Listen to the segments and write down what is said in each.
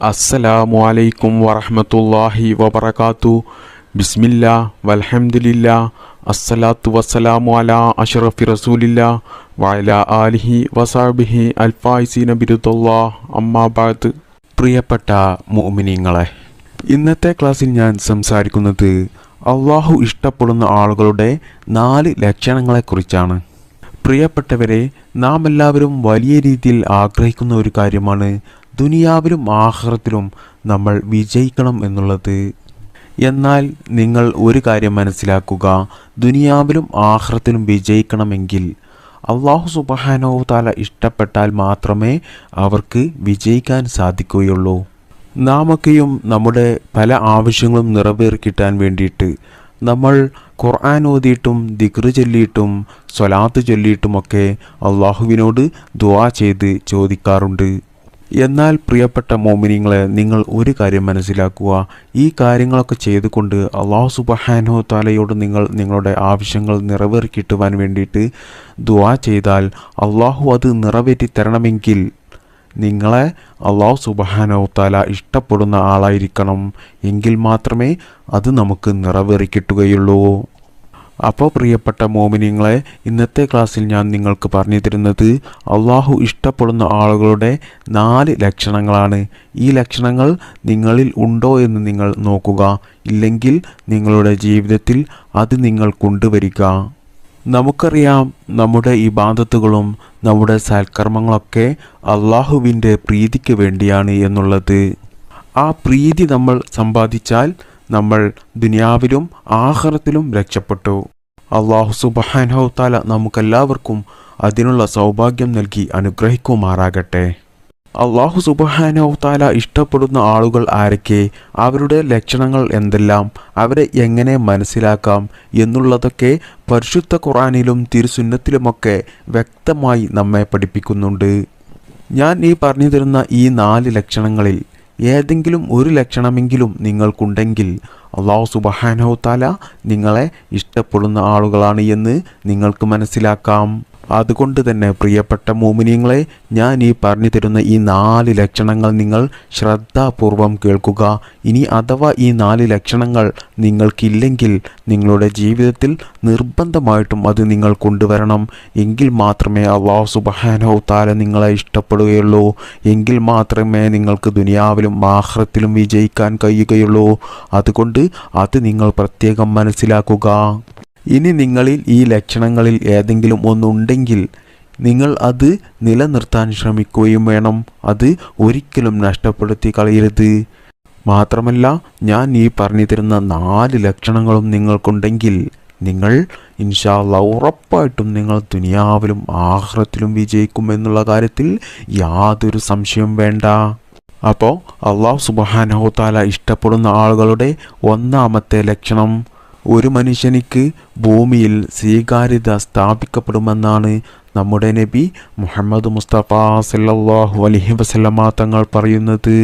അസ്സലാമു അലൈക്കും വറഹ്മത്തുള്ളാഹി വബറകാതു ബിസ്മില്ലാ വൽഹംദുലില്ലാ. അസ്സലാത്തു വസ്സലാമു അലാ അഷ്റഫി റസൂലില്ലാ. വഅലാ ആലിഹി വസാബിഹി അൽഫായിസീന അമ്മാ ബഅദ് പ്രിയപ്പെട്ട മുഅ്മിനീങ്ങളെ ഇന്നത്തെ ക്ലാസ്സിൽ ഞാൻ സംസാരിക്കുന്നത് അള്ളാഹു ഇഷ്ടപ്പെടുന്ന ആളുകളുടെ നാല് ലക്ഷണങ്ങളെക്കുറിച്ചാണ്. പ്രിയപ്പെട്ടവരെ നാം എല്ലാവരും വലിയ രീതിയിൽ ആഗ്രഹിക്കുന്ന ഒരു കാര്യമാണ് ദുനിയാവിലും ആഹ്റത്തിലും നമ്മൾ വിജയിക്കണം എന്നുള്ളത്. എന്നാൽ നിങ്ങൾ ഒരു കാര്യം മനസ്സിലാക്കുക ദുനിയാവിലും ആഹ്റത്തിലും വിജയിക്കണമെങ്കിൽ അള്ളാഹു സുബഹാനോ താല ഇഷ്ടപ്പെട്ടാൽ മാത്രമേ അവർക്ക് വിജയിക്കാൻ സാധിക്കുകയുള്ളൂ. നാമൊക്കെയും നമ്മുടെ പല ആവശ്യങ്ങളും നിറവേറിക്കിട്ടാൻ വേണ്ടിയിട്ട് നമ്മൾ ഖുർആൻ ഓതിയിട്ടും ദിക്റ് ചൊല്ലിയിട്ടും സ്വലാത്ത് ചൊല്ലിയിട്ടുമൊക്കെ അള്ളാഹുവിനോട് ദുവാ ചെയ്ത് ചോദിക്കാറുണ്ട്. എന്നാൽ പ്രിയപ്പെട്ട മോമിനിങ്ങളെ നിങ്ങൾ ഒരു കാര്യം മനസ്സിലാക്കുക. ഈ കാര്യങ്ങളൊക്കെ ചെയ്തുകൊണ്ട് അള്ളാഹു സുബഹാനോ താലയോട് നിങ്ങൾ നിങ്ങളുടെ ആവശ്യങ്ങൾ നിറവേറി കിട്ടുവാൻ വേണ്ടിയിട്ട് ദുവാ ചെയ്താൽ അള്ളാഹു അത് നിറവേറ്റി തരണമെങ്കിൽ നിങ്ങളെ അള്ളാഹു സുബഹാനോ താല ഇഷ്ടപ്പെടുന്ന ആളായിരിക്കണം. എങ്കിൽ മാത്രമേ അത് നമുക്ക് നിറവേറി കിട്ടുകയുള്ളൂ അപ്പോൾ പ്രിയപ്പെട്ട മോമിനിങ്ങളെ ഇന്നത്തെ ക്ലാസ്സിൽ ഞാൻ നിങ്ങൾക്ക് പറഞ്ഞു തരുന്നത് അള്ളാഹു ഇഷ്ടപ്പെടുന്ന ആളുകളുടെ നാല് ലക്ഷണങ്ങളാണ്. ഈ ലക്ഷണങ്ങൾ നിങ്ങളിൽ ഉണ്ടോ എന്ന് നിങ്ങൾ നോക്കുക. ഇല്ലെങ്കിൽ നിങ്ങളുടെ ജീവിതത്തിൽ അത് നിങ്ങൾ കൊണ്ടുവരിക. നമുക്കറിയാം നമ്മുടെ ഇബാദത്തുകളും നമ്മുടെ സൽക്കർമ്മങ്ങളൊക്കെ അള്ളാഹുവിന്റെ പ്രീതിക്ക് വേണ്ടിയാണ് എന്നുള്ളത്. ആ പ്രീതി നമ്മൾ സമ്പാദിച്ചാൽ നമ്മൾ ദുനിയാവിലും ആഹാരത്തിലും രക്ഷപ്പെട്ടു. അള്ളാഹു സുബഹാനഹു താല നമുക്കെല്ലാവർക്കും അതിനുള്ള സൗഭാഗ്യം നൽകി അനുഗ്രഹിക്കുമാറാകട്ടെ. അള്ളാഹു സുബഹാനഹു താല ഇഷ്ടപ്പെടുന്ന ആളുകൾ ആരൊക്കെ? അവരുടെ ലക്ഷണങ്ങൾ എന്തെല്ലാം? അവരെ എങ്ങനെ മനസ്സിലാക്കാം? എന്നുള്ളതൊക്കെ പരിശുദ്ധ ഖുറാനിലും തിരുസുന്നത്തിലുമൊക്കെ വ്യക്തമായി നമ്മെ പഠിപ്പിക്കുന്നുണ്ട്. ഞാൻ ഈ പറഞ്ഞു തരുന്ന ഈ നാല് ലക്ഷണങ്ങളിൽ ഏതെങ്കിലും ഒരു ലക്ഷണമെങ്കിലും നിങ്ങൾക്കുണ്ടെങ്കിൽ അള്ളാഹു സുബഹാനോ താല നിങ്ങളെ ഇഷ്ടപ്പെടുന്ന ആളുകളാണ് എന്ന് നിങ്ങൾക്ക് മനസ്സിലാക്കാം. അതുകൊണ്ട് തന്നെ പ്രിയപ്പെട്ട മോമിനിയങ്ങളെ ഞാൻ ഈ പറഞ്ഞു തരുന്ന ഈ നാല് ലക്ഷണങ്ങൾ നിങ്ങൾ ശ്രദ്ധാപൂർവം കേൾക്കുക. ഇനി അഥവാ ഈ നാല് ലക്ഷണങ്ങൾ നിങ്ങൾക്കില്ലെങ്കിൽ നിങ്ങളുടെ ജീവിതത്തിൽ നിർബന്ധമായിട്ടും അത് നിങ്ങൾ കൊണ്ടുവരണം. എങ്കിൽ മാത്രമേ അള്ളാഹു സുബഹാനോ താല നിങ്ങളെ ഇഷ്ടപ്പെടുകയുള്ളൂ. എങ്കിൽ മാത്രമേ നിങ്ങൾക്ക് ദുനിയാവിലും ആഹ്രത്തിലും വിജയിക്കാൻ കഴിയുകയുള്ളൂ. അതുകൊണ്ട് അത് നിങ്ങൾ പ്രത്യേകം മനസ്സിലാക്കുക. ഇനി നിങ്ങളിൽ ഈ ലക്ഷണങ്ങളിൽ ഏതെങ്കിലും ഒന്നുണ്ടെങ്കിൽ നിങ്ങൾ അത് നിലനിർത്താൻ ശ്രമിക്കുകയും വേണം. അത് ഒരിക്കലും നഷ്ടപ്പെടുത്തി കളയരുത്. മാത്രമല്ല ഞാൻ ഈ പറഞ്ഞു തരുന്ന നാല് ലക്ഷണങ്ങളും നിങ്ങൾക്കുണ്ടെങ്കിൽ നിങ്ങൾ ഇൻഷാല്ല ഉറപ്പായിട്ടും നിങ്ങൾ ദുനിയാവിലും ആഹ്റത്തിലും വിജയിക്കും എന്നുള്ള കാര്യത്തിൽ യാതൊരു സംശയം വേണ്ട. അപ്പോൾ അള്ളാഹു സുബഹാനഹോത്താല ഇഷ്ടപ്പെടുന്ന ആളുകളുടെ ഒന്നാമത്തെ ലക്ഷണം ഒരു മനുഷ്യനിക്ക് ഭൂമിയിൽ സ്വീകാര്യത സ്ഥാപിക്കപ്പെടുമെന്നാണ് നമ്മുടെ നബി മുഹമ്മദ് മുസ്തഫ സല്ലാഹു അലഹി വസല്ലമ തങ്ങൾ പറയുന്നത്.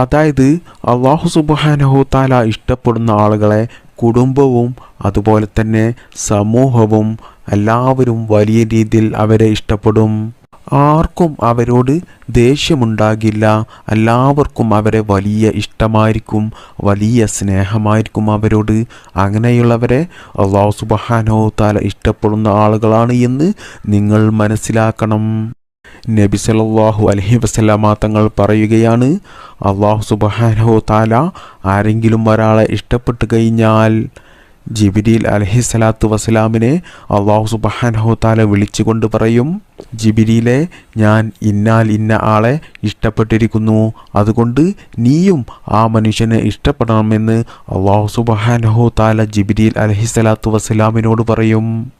അതായത് അള്ളാഹു സുബാനഹുത്താല ഇഷ്ടപ്പെടുന്ന ആളുകളെ കുടുംബവും അതുപോലെ തന്നെ സമൂഹവും എല്ലാവരും വലിയ രീതിയിൽ അവരെ ഇഷ്ടപ്പെടും. ആർക്കും അവരോട് ദേഷ്യമുണ്ടാകില്ല. എല്ലാവർക്കും അവരെ വലിയ ഇഷ്ടമായിരിക്കും വലിയ സ്നേഹമായിരിക്കും അവരോട്. അങ്ങനെയുള്ളവരെ അള്ളാഹു സുബഹാനോ താല ഇഷ്ടപ്പെടുന്ന ആളുകളാണ് എന്ന് നിങ്ങൾ മനസ്സിലാക്കണം. നബി സല്ലല്ലാഹു അലഹി വസ്ലാമ തങ്ങൾ പറയുകയാണ് അള്ളാഹു സുബഹാനോ താല ആരെങ്കിലും ഒരാളെ ഇഷ്ടപ്പെട്ടു കഴിഞ്ഞാൽ ജിബിരിൽ അലഹി സ്വലാത്തു വസ്സലാമിനെ അള്ളാഹു സുബഹാനഹു താല വിളിച്ചുകൊണ്ട് പറയും ജിബിരിയിലെ ഞാൻ ഇന്നാൽ ഇന്ന ആളെ ഇഷ്ടപ്പെട്ടിരിക്കുന്നു. അതുകൊണ്ട് നീയും ആ മനുഷ്യനെ ഇഷ്ടപ്പെടണമെന്ന് അള്ളാഹു സുബഹാനഹു താല ജിബിരിൽ അലഹി സ്വലാത്തു വസ്സലാമിനോട് പറയും.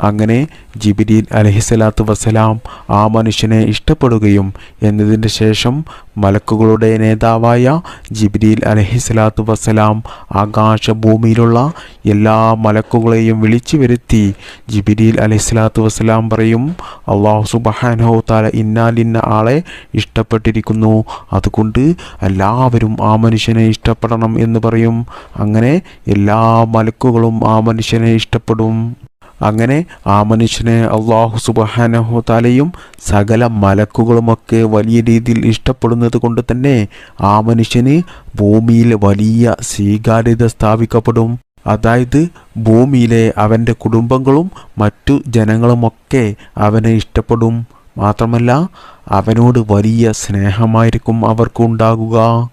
അങ്ങനെ ജിബിരിൽ അലഹിസലാത്തു വസ്സലാം ആ മനുഷ്യനെ ഇഷ്ടപ്പെടുകയും എന്നതിന് ശേഷം മലക്കുകളുടെ നേതാവായ ജിബിരിൽ അലഹിസലാത്തു വസ്സലാം ആകാശഭൂമിയിലുള്ള എല്ലാ മലക്കുകളെയും വിളിച്ചു വരുത്തി. ജിബിരിൽ അലഹിസ്വലാത്തു വസ്സലാം പറയും അള്ളാഹു സുബഹാനോ താല ഇന്നാലിന്ന ആളെ ഇഷ്ടപ്പെട്ടിരിക്കുന്നു. അതുകൊണ്ട് എല്ലാവരും ആ മനുഷ്യനെ ഇഷ്ടപ്പെടണം എന്ന് പറയും. അങ്ങനെ എല്ലാ മലക്കുകളും ആ മനുഷ്യനെ ഇഷ്ടപ്പെടും. അങ്ങനെ ആ മനുഷ്യനെ അള്ളാഹു സുബഹാനഹു താലയും സകല മലക്കുകളുമൊക്കെ വലിയ രീതിയിൽ ഇഷ്ടപ്പെടുന്നത് കൊണ്ട് തന്നെ ആ മനുഷ്യന് ഭൂമിയിൽ വലിയ സ്വീകാര്യത സ്ഥാപിക്കപ്പെടും. അതായത് ഭൂമിയിലെ അവന്റെ കുടുംബങ്ങളും മറ്റു ജനങ്ങളുമൊക്കെ അവനെ ഇഷ്ടപ്പെടും. മാത്രമല്ല അവനോട് വലിയ സ്നേഹമായിരിക്കും അവർക്കുണ്ടാകുക.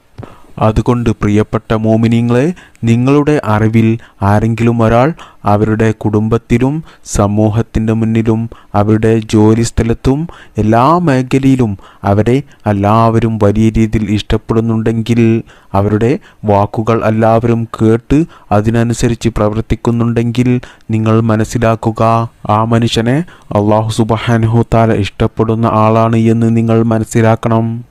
അതുകൊണ്ട് പ്രിയപ്പെട്ട മോമിനിങ്ങളെ നിങ്ങളുടെ അറിവിൽ ആരെങ്കിലും ഒരാൾ അവരുടെ കുടുംബത്തിലും സമൂഹത്തിന്റെ മുന്നിലും അവരുടെ ജോലി സ്ഥലത്തും എല്ലാ മേഖലയിലും അവരെ എല്ലാവരും വലിയ രീതിയിൽ ഇഷ്ടപ്പെടുന്നുണ്ടെങ്കിൽ അവരുടെ വാക്കുകൾ എല്ലാവരും കേട്ട് അതിനനുസരിച്ച് പ്രവർത്തിക്കുന്നുണ്ടെങ്കിൽ നിങ്ങൾ മനസ്സിലാക്കുക ആ മനുഷ്യനെ അള്ളാഹു സുബഹാനഹു താല ഇഷ്ടപ്പെടുന്ന ആളാണ് എന്ന് നിങ്ങൾ മനസ്സിലാക്കണം.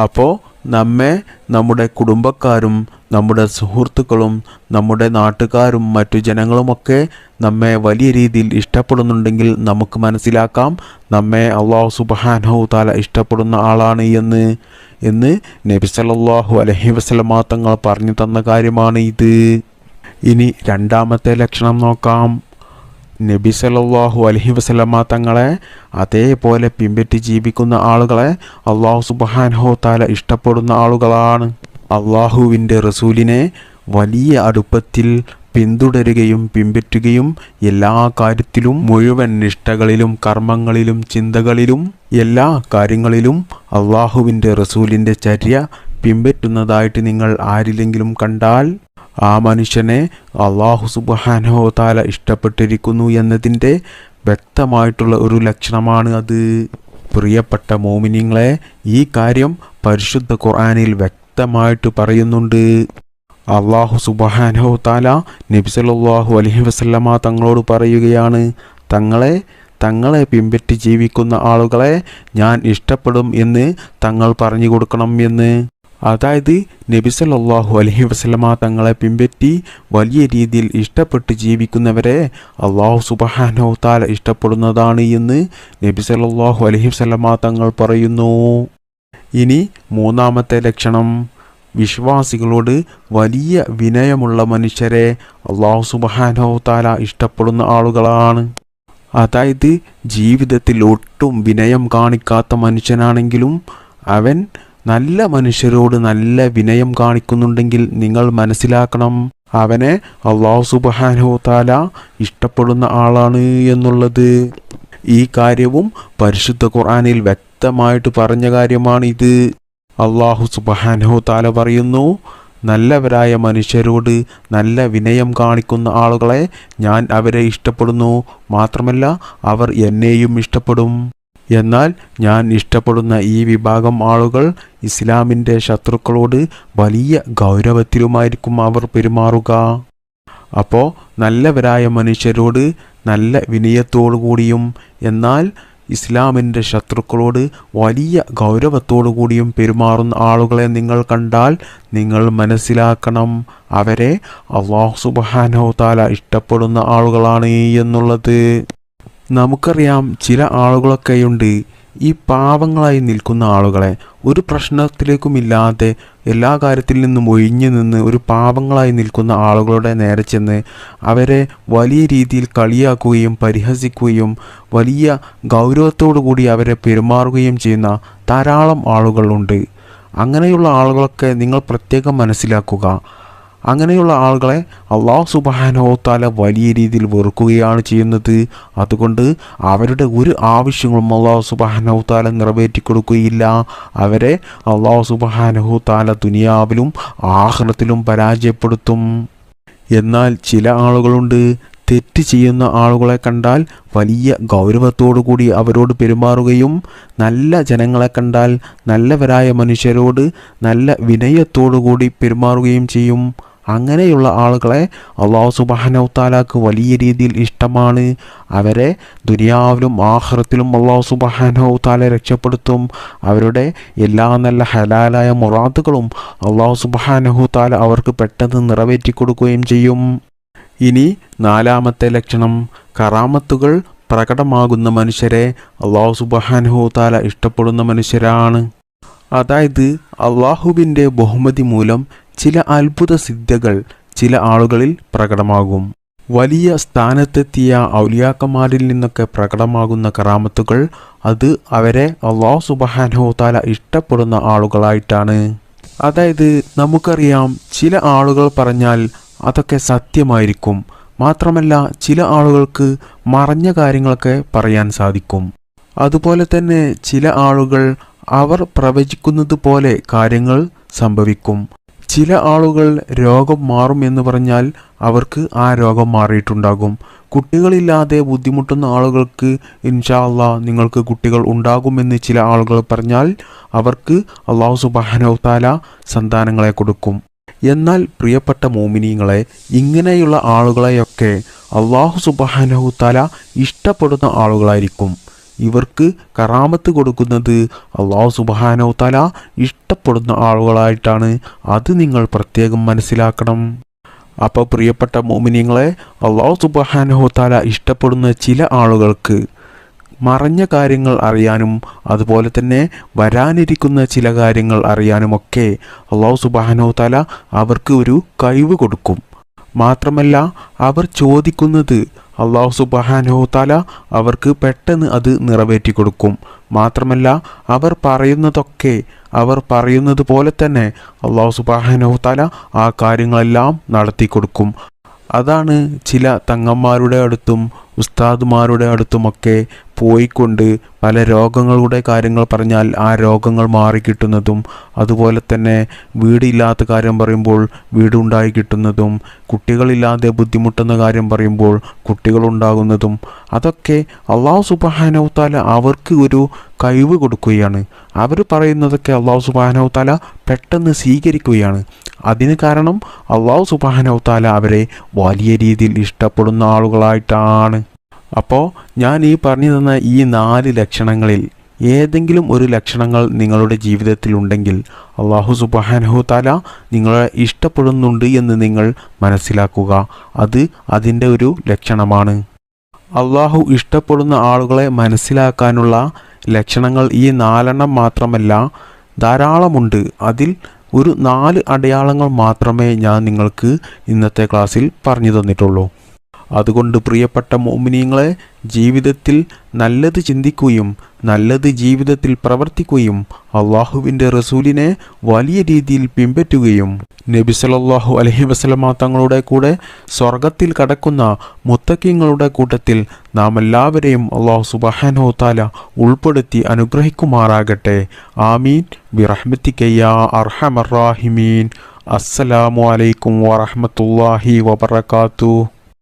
അപ്പോൾ നമ്മെ നമ്മുടെ കുടുംബക്കാരും നമ്മുടെ സുഹൃത്തുക്കളും നമ്മുടെ നാട്ടുകാരും മറ്റു ജനങ്ങളുമൊക്കെ നമ്മെ വലിയ രീതിയിൽ ഇഷ്ടപ്പെടുന്നുണ്ടെങ്കിൽ നമുക്ക് മനസ്സിലാക്കാം നമ്മെ അള്ളാഹു സുബാനോ താല ഇഷ്ടപ്പെടുന്ന ആളാണ് എന്ന്. എന്ന് നബി സല്ലല്ലാഹു അലൈഹി വസല്ലമ തങ്ങൾ പറഞ്ഞു തന്ന കാര്യമാണ് ഇത് ഇനി രണ്ടാമത്തെ ലക്ഷണം നോക്കാം. നബി സലാഹു അലഹി വസ്ലമ തങ്ങളെ അതേപോലെ പിൻപറ്റി ജീവിക്കുന്ന ആളുകളെ അള്ളാഹു സുബ്ഹാനഹു താല ഇഷ്ടപ്പെടുന്ന ആളുകളാണ്. അള്ളാഹുവിന്റെ റസൂലിനെ വലിയ അടുപ്പത്തിൽ പിന്തുടരുകയും പിൻപറ്റുകയും എല്ലാ കാര്യത്തിലും മുഴുവൻ നിഷ്ഠകളിലും കർമ്മങ്ങളിലും ചിന്തകളിലും എല്ലാ കാര്യങ്ങളിലും അള്ളാഹുവിന്റെ റസൂലിന്റെ ചര്യ പിൻപറ്റുന്നതായിട്ട് നിങ്ങൾ ആരിലെങ്കിലും കണ്ടാൽ ആ മനുഷ്യനെ അള്ളാഹു സുബാനോ താല ഇഷ്ടപ്പെട്ടിരിക്കുന്നു എന്നതിന്റെ വ്യക്തമായിട്ടുള്ള ഒരു ലക്ഷണമാണ് അത്. പ്രിയപ്പെട്ട മോമിനിങ്ങളെ ഈ കാര്യം പരിശുദ്ധ ഖുർആാനിൽ വ്യക്തമായിട്ട് പറയുന്നുണ്ട്. അള്ളാഹു സുബാനോ താല നബിസലാഹു അലഹി വസല്ലമ തങ്ങളോട് പറയുകയാണ് തങ്ങളെ തങ്ങളെ പിൻപറ്റി ജീവിക്കുന്ന ആളുകളെ ഞാൻ ഇഷ്ടപ്പെടും എന്ന് തങ്ങൾ പറഞ്ഞു കൊടുക്കണം എന്ന്. അതായത് നബി അള്ളാഹു അലൈഹി വസല്ലമ തങ്ങളെ പിൻപറ്റി വലിയ രീതിയിൽ ഇഷ്ടപ്പെട്ട് ജീവിക്കുന്നവരെ അള്ളാഹു സുബ്ഹാനഹു താല ഇഷ്ടപ്പെടുന്നതാണ് എന്ന് നബി സല്ലല്ലാഹു അലൈഹി വസല്ലമ തങ്ങൾ പറയുന്നു. ഇനി മൂന്നാമത്തെ ലക്ഷണം. വിശ്വാസികളോട് വലിയ വിനയമുള്ള മനുഷ്യരെ അള്ളാഹു സുബ്ഹാനഹു താല ഇഷ്ടപ്പെടുന്ന ആളുകളാണ്. അതായത് ജീവിതത്തിൽ ഒട്ടും വിനയം കാണിക്കാത്ത മനുഷ്യനാണെങ്കിലും അവൻ നല്ല മനുഷ്യരോട് നല്ല വിനയം കാണിക്കുന്നുണ്ടെങ്കിൽ നിങ്ങൾ മനസ്സിലാക്കണം. അവനെ അള്ളാഹു സുബാനോ താല ഇഷ്ടപ്പെടുന്ന ആളാണ് എന്നുള്ളത്. ഈ കാര്യവും പരിശുദ്ധ ഖുർആാനിൽ വ്യക്തമായിട്ട് പറഞ്ഞ കാര്യമാണ് ഇത് അള്ളാഹു സുബാനോ താല പറയുന്നു നല്ലവരായ മനുഷ്യരോട് നല്ല വിനയം കാണിക്കുന്ന ആളുകളെ ഞാൻ അവരെ ഇഷ്ടപ്പെടുന്നു. മാത്രമല്ല അവർ എന്നെയും ഇഷ്ടപ്പെടും. എന്നാൽ ഞാൻ ഇഷ്ടപ്പെടുന്ന ഈ വിഭാഗം ആളുകൾ ഇസ്ലാമിന്റെ ശത്രുക്കളോട് വലിയ ഗൗരവത്തിലുമായിരിക്കും അവർ പെരുമാറുക. അപ്പോൾ നല്ലവരായ മനുഷ്യരോട് നല്ല വിനയത്തോടു കൂടിയും എന്നാൽ ഇസ്ലാമിന്റെ ശത്രുക്കളോട് വലിയ ഗൗരവത്തോടു കൂടിയും പെരുമാറുന്ന ആളുകളെ നിങ്ങൾ കണ്ടാൽ നിങ്ങൾ മനസ്സിലാക്കണം. അവരെ അള്ളാഹു സുബാനോ താല ഇഷ്ടപ്പെടുന്ന ആളുകളാണ് എന്നുള്ളത്. നമുക്കറിയാം ചില ആളുകളൊക്കെയുണ്ട് ഈ പാവങ്ങളായി നിൽക്കുന്ന ആളുകളെ. ഒരു പ്രശ്നത്തിലേക്കുമില്ലാതെ എല്ലാ കാര്യത്തിൽ നിന്നും ഒഴിഞ്ഞു നിന്ന് ഒരു പാവങ്ങളായി നിൽക്കുന്ന ആളുകളുടെ നേരെ ചെന്ന് അവരെ വലിയ രീതിയിൽ കളിയാക്കുകയും പരിഹസിക്കുകയും വലിയ ഗൗരവത്തോടു കൂടി അവരെ പെരുമാറുകയും ചെയ്യുന്ന ധാരാളം ആളുകളുണ്ട്. അങ്ങനെയുള്ള ആളുകളൊക്കെ നിങ്ങൾ പ്രത്യേകം മനസ്സിലാക്കുക. അങ്ങനെയുള്ള ആളുകളെ അള്ളാഹു സുബാനോത്താല വലിയ രീതിയിൽ വെറുക്കുകയാണ് ചെയ്യുന്നത്. അതുകൊണ്ട് അവരുടെ ഒരു ആവശ്യങ്ങളും അള്ളാഹു സുബാനോത്താല നിറവേറ്റി കൊടുക്കുകയില്ല അവരെ അള്ളാഹു സുബാനോത്താല ദുനിയാവിലും ആഹ്ലത്തിലും പരാജയപ്പെടുത്തും. എന്നാൽ ചില ആളുകളുണ്ട് തെറ്റ് ചെയ്യുന്ന ആളുകളെ കണ്ടാൽ വലിയ ഗൗരവത്തോടു കൂടി അവരോട് പെരുമാറുകയും നല്ല ജനങ്ങളെ കണ്ടാൽ നല്ലവരായ മനുഷ്യരോട് നല്ല വിനയത്തോടു കൂടി പെരുമാറുകയും ചെയ്യും. അങ്ങനെയുള്ള ആളുകളെ അള്ളാഹു സുബാനൗത്താലാക്ക് വലിയ രീതിയിൽ ഇഷ്ടമാണ്. അവരെ ദുനിയാവിലും ആഹ്റത്തിലും അള്ളാഹു സുബാനൗത്താല രക്ഷപ്പെടുത്തും. അവരുടെ എല്ലാ നല്ല ഹലാലായ മുറാത്തുകളും അള്ളാഹു സുബാനഹുത്താല അവർക്ക് പെട്ടെന്ന് നിറവേറ്റി കൊടുക്കുകയും ചെയ്യും. ഇനി നാലാമത്തെ ലക്ഷണം കറാമത്തുകൾ പ്രകടമാകുന്ന മനുഷ്യരെ അള്ളാഹു സുബാനഹുത്താല ഇഷ്ടപ്പെടുന്ന മനുഷ്യരാണ്. അതായത് അള്ളാഹുവിന്റെ ബഹുമതി മൂലം ചില അത്ഭുത സിദ്ധകൾ ചില ആളുകളിൽ പ്രകടമാകും. വലിയ സ്ഥാനത്തെത്തിയ ഔലിയാക്കന്മാരിൽ നിന്നൊക്കെ പ്രകടമാകുന്ന കറാമത്തുകൾ അത് അവരെ അള്ളാഹു സുബഹാനഹു താല ഇഷ്ടപ്പെടുന്ന ആളുകളായിട്ടാണ്. അതായത് നമുക്കറിയാം ചില ആളുകൾ പറഞ്ഞാൽ അതൊക്കെ സത്യമായിരിക്കും. മാത്രമല്ല ചില ആളുകൾക്ക് മറഞ്ഞ കാര്യങ്ങളൊക്കെ പറയാൻ സാധിക്കും. അതുപോലെ തന്നെ ചില ആളുകൾ അവർ പ്രവചിക്കുന്നത് പോലെ കാര്യങ്ങൾ സംഭവിക്കും. ചില ആളുകൾ രോഗം മാറും എന്ന് പറഞ്ഞാൽ അവർക്ക് ആ രോഗം മാറിയിട്ടുണ്ടാകും. കുട്ടികളില്ലാതെ ബുദ്ധിമുട്ടുന്ന ആളുകൾക്ക് ഇൻഷാല്ല നിങ്ങൾക്ക് കുട്ടികൾ ഉണ്ടാകുമെന്ന് ചില ആളുകൾ പറഞ്ഞാൽ അവർക്ക് അള്ളാഹു സുബാനോത്താല സന്താനങ്ങളെ കൊടുക്കും. എന്നാൽ പ്രിയപ്പെട്ട മോമിനിയങ്ങളെ ഇങ്ങനെയുള്ള ആളുകളെയൊക്കെ അള്ളാഹു സുബാനഹുത്താല ഇഷ്ടപ്പെടുന്ന ആളുകളായിരിക്കും. ഇവർക്ക് കറാമത്ത് കൊടുക്കുന്നത് അള്ളാഹു സുബാനവത്താല ഇഷ്ടപ്പെടുന്ന ആളുകളായിട്ടാണ്. അത് നിങ്ങൾ പ്രത്യേകം മനസ്സിലാക്കണം. അപ്പോൾ പ്രിയപ്പെട്ട മോമിനിയങ്ങളെ അള്ളാഹു സുബാനഹുത്താല ഇഷ്ടപ്പെടുന്ന ചില ആളുകൾക്ക് മറഞ്ഞ കാര്യങ്ങൾ അറിയാനും അതുപോലെ തന്നെ വരാനിരിക്കുന്ന ചില കാര്യങ്ങൾ അറിയാനുമൊക്കെ അള്ളാഹു സുബാനോ തല അവർക്ക് ഒരു കഴിവ് കൊടുക്കും. മാത്രമല്ല അവർ ചോദിക്കുന്നത് അള്ളാഹു സുബാനോ താല അവർക്ക് പെട്ടെന്ന് അത് നിറവേറ്റി കൊടുക്കും. മാത്രമല്ല അവർ പറയുന്നതൊക്കെ അവർ പറയുന്നത് പോലെ തന്നെ അള്ളാഹു സുബാനോ താല ആ കാര്യങ്ങളെല്ലാം നടത്തി കൊടുക്കും. അതാണ് ചില തങ്ങന്മാരുടെ അടുത്തും ഉസ്താദുമാരുടെ അടുത്തുമൊക്കെ പോയിക്കൊണ്ട് പല രോഗങ്ങളുടെ കാര്യങ്ങൾ പറഞ്ഞാൽ ആ രോഗങ്ങൾ മാറിക്കിട്ടുന്നതും അതുപോലെ തന്നെ വീടില്ലാത്ത കാര്യം പറയുമ്പോൾ വീടുണ്ടായി കിട്ടുന്നതും കുട്ടികളില്ലാതെ ബുദ്ധിമുട്ടുന്ന കാര്യം പറയുമ്പോൾ കുട്ടികളുണ്ടാകുന്നതും അതൊക്കെ അള്ളാഹു സുബാനവത്താല അവർക്ക് ഒരു കഴിവ് കൊടുക്കുകയാണ്. അവർ പറയുന്നതൊക്കെ അള്ളാഹു സുബാനവത്താല പെട്ടെന്ന് സ്വീകരിക്കുകയാണ്. അതിന് കാരണം അള്ളാഹു സുബാനവത്താല അവരെ വലിയ രീതിയിൽ ഇഷ്ടപ്പെടുന്ന ആളുകളായിട്ടാണ്. അപ്പോൾ ഞാൻ ഈ പറഞ്ഞു തന്ന ഈ നാല് ലക്ഷണങ്ങളിൽ ഏതെങ്കിലും ഒരു ലക്ഷണങ്ങൾ നിങ്ങളുടെ ജീവിതത്തിൽ ഉണ്ടെങ്കിൽ അള്ളാഹു സുബാനഹു താല നിങ്ങളെ ഇഷ്ടപ്പെടുന്നുണ്ട് എന്ന് നിങ്ങൾ മനസ്സിലാക്കുക. അത് അതിന്റെ ഒരു ലക്ഷണമാണ്. അള്ളാഹു ഇഷ്ടപ്പെടുന്ന ആളുകളെ മനസ്സിലാക്കാനുള്ള ലക്ഷണങ്ങൾ ഈ നാലെണ്ണം മാത്രമല്ല ധാരാളമുണ്ട്. അതിൽ ഒരു നാല് അടയാളങ്ങൾ മാത്രമേ ഞാൻ നിങ്ങൾക്ക് ഇന്നത്തെ ക്ലാസ്സിൽ പറഞ്ഞു തന്നിട്ടുള്ളൂ. അതുകൊണ്ട് പ്രിയപ്പെട്ട മോമിനിയങ്ങളെ ജീവിതത്തിൽ നല്ലത് ചിന്തിക്കുകയും നല്ലത് ജീവിതത്തിൽ പ്രവർത്തിക്കുകയും അള്ളാഹുവിന്റെ റസൂലിനെ വലിയ രീതിയിൽ പിൻപറ്റുകയും നബി അലൈഹി വസല്ലമ തങ്ങളുടെ കൂടെ സ്വർഗത്തിൽ കടക്കുന്ന മുത്തക്കിങ്ങളുടെ കൂട്ടത്തിൽ നാം എല്ലാവരെയും അള്ളാഹു സുബഹാനോ താല ഉൾപ്പെടുത്തി അനുഗ്രഹിക്കുമാറാകട്ടെ. ആമീൻ. ബിറഹ്മത്തിക്കയ്യ അർഹമറാഹിമീൻ അസ്സലാമു അലൈക്കും വറഹ്മത്തുള്ളാഹി വബറകാതുഹു.